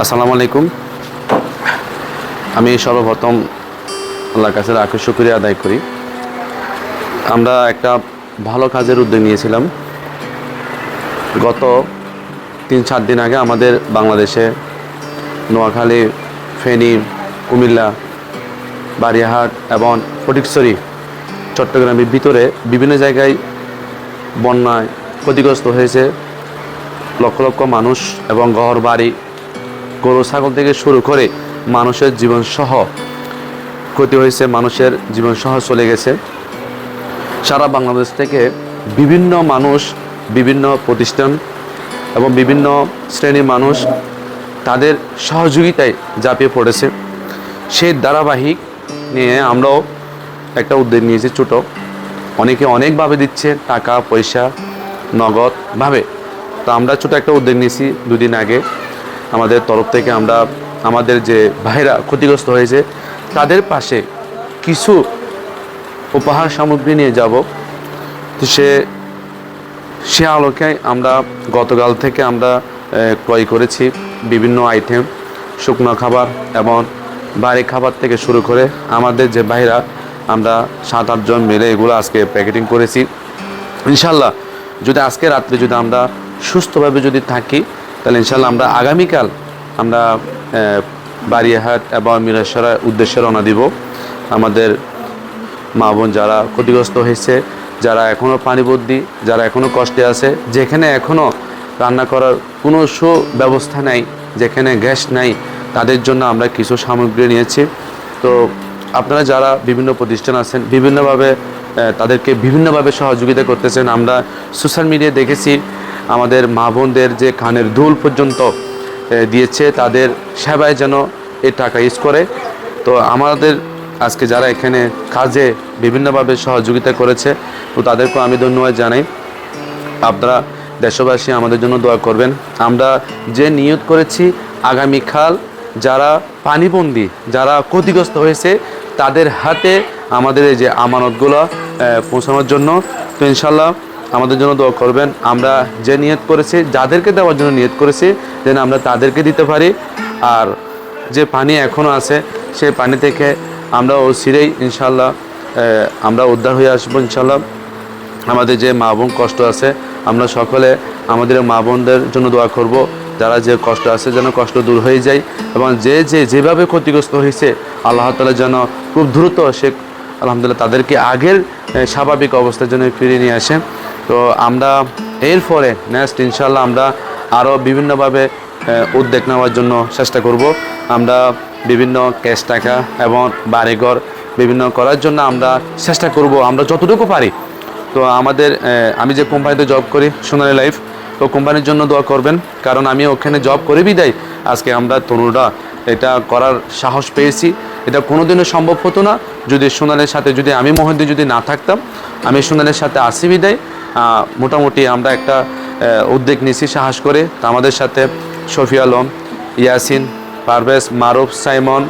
আসসালামু আলাইকুম। আমি সর্বপ্রথম আল্লাহর কাছে রাখে শুক্রিয়া আদায় করি। আমরা একটা ভালো কাজের উদ্যোগ নিয়েছিলাম। গত তিন চার দিন আগে আমাদের বাংলাদেশে নোয়াখালী, ফেনী, কুমিল্লা, বারিয়াহাট এবং ফটিকছড়ি, চট্টগ্রামের ভিতরে বিভিন্ন জায়গায় বন্যায় ক্ষতিগ্রস্ত হয়েছে। লক্ষ লক্ষ মানুষ এবং ঘর বাড়ি গরু, ছাগল থেকে শুরু করে মানুষের জীবন সহ ক্ষতি হয়েছে, মানুষের জীবন সহ চলে গেছে। সারা বাংলাদেশ থেকে বিভিন্ন মানুষ, বিভিন্ন প্রতিষ্ঠান এবং বিভিন্ন শ্রেণির মানুষ তাদের সহযোগিতায় ঝাঁপিয়ে পড়েছে। সেই ধারাবাহিক নিয়ে আমরাও একটা উদ্যোগ নিয়েছি ছোটো। অনেকে অনেকভাবে দিচ্ছে টাকা, পয়সা নগদভাবে তো আমরা ছোটো একটা উদ্যোগ নিয়েছি দুদিন আগে। আমাদের তরফ থেকে আমরা আমাদের যে ভাইরা ক্ষতিগ্রস্ত হয়েছে, তাদের পাশে কিছু উপহার সামগ্রী নিয়ে যাব। তো সে সে আলোকে আমরা গতকাল থেকে আমরা ক্রয় করেছি বিভিন্ন আইটেম শুকনো খাবার এবং বাড়ি খাবার থেকে শুরু করে আমাদের যে ভাইরা, আমরা সাত আটজন মিলে এগুলো আজকে প্যাকেটিং করেছি। ইনশাল্লাহ যদি আজকে রাত্রে যদি আমরা সুস্থভাবে যদি থাকি তাহলে ইনশাল্লাহ আমরা আগামীকাল আমরা আহ, বারিয়াহাট এবং মিরাসরার উদ্দেশ্যে রওনা দিব। আমাদের মা বোন যারা ক্ষতিগ্রস্ত হয়েছে যারা এখনও পানিবদ্যি যারা এখনও কষ্টে আছে যেখানে এখনও রান্না করার কোনো সুব্যবস্থা নাই যেখানে গ্যাস নাই তাদের জন্য আমরা কিছু সামগ্রী নিয়েছি। তো আপনারা যারা বিভিন্ন প্রতিষ্ঠান আছেন বিভিন্নভাবে তাদেরকে বিভিন্নভাবে সহযোগিতা করতেছেন। আমরা সোশ্যাল মিডিয়ায় দেখেছি আমাদের মা বোনদের যে কানের ধুল পর্যন্ত দিয়েছে, তাদের সেবায় যেন এই টাকা ইউজ করে। তো আমাদের আজকে যারা এখানে কাজে বিভিন্নভাবে সহযোগিতা করেছে, তো তাদেরকেও আমি ধন্যবাদ জানাই। আপনারা দেশবাসী আমাদের জন্য দোয়া করবেন। আমরা যে নিয়ত করেছি, আগামীকাল যারা পানিবন্দী, যারা ক্ষতিগ্রস্ত হয়েছে, তাদের হাতে আমাদের এই যে আমানতগুলো পৌঁছানোর জন্য। তো ইনশাল্লাহ আমাদের জন্য দোয়া করবেন। আমরা যে নিয়ত করেছি, যাদেরকে দেওয়ার জন্য নিয়ত করেছি, যেন আমরা তাদেরকে দিতে পারি। আর যে পানি এখনও আছে, সেই পানি থেকে আমরা ও সিরেই ইনশাল্লাহ আমরা উদ্ধার হয়ে আসব ইনশাল্লাহ। আমাদের যে মা বোন কষ্ট আছে, আমরা সকলে আমাদের মা বোনদের জন্য দোয়া করব। যারা যে কষ্ট আছে, যেন কষ্ট দূর হয়ে যায় এবং যে যে, যেভাবে ক্ষতিগ্রস্ত হয়েছে, আল্লাহ তালা যেন খুব দ্রুত সে, আলহামদুলিল্লাহ, তাদেরকে আগের স্বাভাবিক অবস্থার জন্য ফিরিয়ে নিয়ে আসে। তো আমরা এরপরে নেক্সট ইনশাল্লাহ আমরা আরও বিভিন্নভাবে উদ্যোগ নেওয়ার জন্য চেষ্টা করব। আমরা বিভিন্ন ক্যাশ টাকা এবং বাড়িঘর বিভিন্ন করার জন্য আমরা চেষ্টা করব। আমরা যতটুকু পারি। তো আমাদের আমি যে কোম্পানিতে জব করি, সোনালী লাইফ তো কোম্পানির জন্য দোয়া করবেন। কারণ আমি ওখানে জব করে বিদায়। আজকে আমরা তরুণরা এটা করার সাহস পেয়েছি। এটা কোনোদিনও সম্ভব হতো না। যদি সোনালের সাথে যদি আমি মহেন্দ্র যদি না থাকতাম, আমি সোনালের সাথে আসি বিদায়। মোটামুটি আমরা একটা উদ্যোগ নিয়েছি সাহস করে। তো আমাদের সাথে শফি আলম, ইয়াসিন, পারভেজ, মারুফ, সাইমন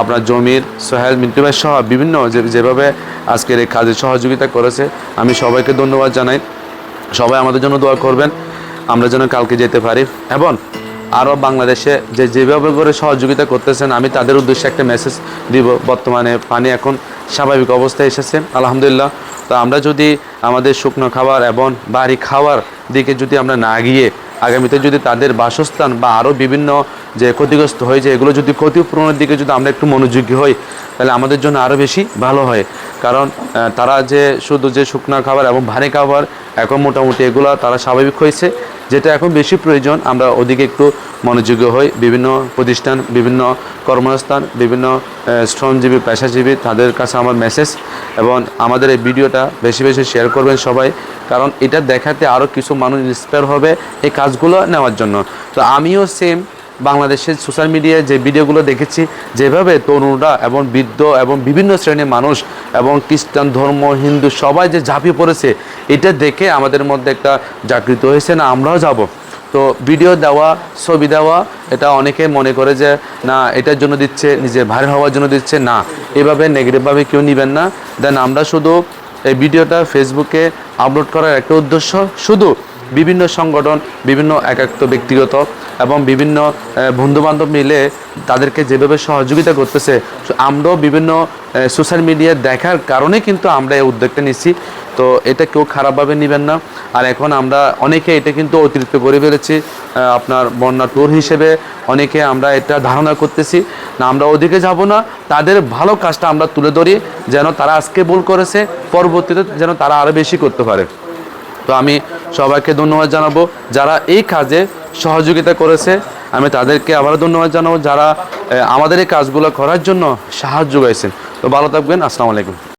আপনার জমির, সোহেল, মিন্টু ভাই সহ বিভিন্ন যেভাবে আজকের এই কাজে সহযোগিতা করেছে, আমি সবাইকে ধন্যবাদ জানাই। সবাই আমাদের জন্য দোয়া করবেন, আমরা যেন কালকে যেতে পারি। এবং আরও বাংলাদেশে যে, যেভাবে করে সহযোগিতা করতেছেন, আমি তাদের উদ্দেশ্যে একটা মেসেজ দিব। বর্তমানে পানি এখন স্বাভাবিক অবস্থায় এসেছে আলহামদুলিল্লাহ। তো আমরা যদি আমাদের শুকনো খাবার এবং বাড়ি খাওয়ার দিকে যদি আমরা না গিয়ে আগামীতে যদি তাদের বাসস্থান বা আরও বিভিন্ন যে ক্ষতিগ্রস্ত হয়েছে এগুলো যদি ক্ষতিপূরণের দিকে যদি আমরা একটু মনোযোগী হই, তাহলে আমাদের জন্য আরও বেশি ভালো হয়। কারণ তারা যে শুধু যে শুকনো খাবার এবং ভারী খাবার, এখন মোটামুটি এগুলো তারা স্বাভাবিক হয়েছে। যেটা এখন বেশি প্রয়োজন, আমরা ওদিকে একটু মনোযোগ্য হই। বিভিন্ন প্রতিষ্ঠান, বিভিন্ন কর্মস্থান বিভিন্ন শ্রমজীবী, পেশাজীবী, তাদের কাছে আমার মেসেজ এবং আমাদের এই ভিডিওটা বেশি বেশি শেয়ার করবেন সবাই, কারণ এটা দেখাতে আরও কিছু মানুষ ইন্সপায়ার হবে এই কাজগুলো নেওয়ার জন্য। তো আমিও সেম বাংলাদেশের সোশ্যাল মিডিয়ায় যে ভিডিওগুলো দেখেছি, যেভাবে তরুণরা এবং বৃদ্ধ এবং বিভিন্ন শ্রেণির মানুষ এবং খ্রিস্টান, ধর্ম, হিন্দু সবাই যে ঝাঁপিয়ে পড়েছে, এটা দেখে আমাদের মধ্যে একটা জাগৃত হয়েছে, না, আমরাও যাব। তো ভিডিও দেওয়া, ছবি দেওয়া, এটা অনেকে মনে করে যে, না, এটার জন্য দিচ্ছে, নিজের ভাইরাল হওয়ার জন্য দিচ্ছে, না। এভাবে নেগেটিভভাবে কেউ নেবেন না। দেন আমরা শুধু এই ভিডিওটা ফেসবুকে আপলোড করার একটা উদ্দেশ্য, শুধু বিভিন্ন সংগঠন, বিভিন্ন একাক্ত ব্যক্তিগত এবং বিভিন্ন বন্ধুবান্ধব মিলে তাদেরকে যেভাবে সহযোগিতা করতেছে আমরাও বিভিন্ন সোশ্যাল মিডিয়া দেখার কারণে কিন্তু আমরা এই উদ্যোগটা নিচ্ছি তো এটা কেউ খারাপভাবে নেবেন না। আর এখন আমরা অনেকে এটা কিন্তু অতিরিক্ত করে ফেলেছি। আপনার বন্যা ট্যুর হিসেবে অনেকে আমরা এটা ধারণা করতেছি। না, আমরা ওদিকে যাব না। তাদের ভালো কাজটা আমরা তুলে ধরি, যেন তারা আজকে ভুল করেছে, পরবর্তীতে যেন তারা আরও বেশি করতে পারে। তো আমি সবাইকে ধন্যবাদ জানাব যারা এই কাজে সহযোগিতা করেছে। আমি তাদেরকে আবারও ধন্যবাদ জানাব যারা আমাদের এই কাজগুলো করার জন্য সাহায্য করেছেন। তো ভালো থাকবেন, আসসালামু আলাইকুম।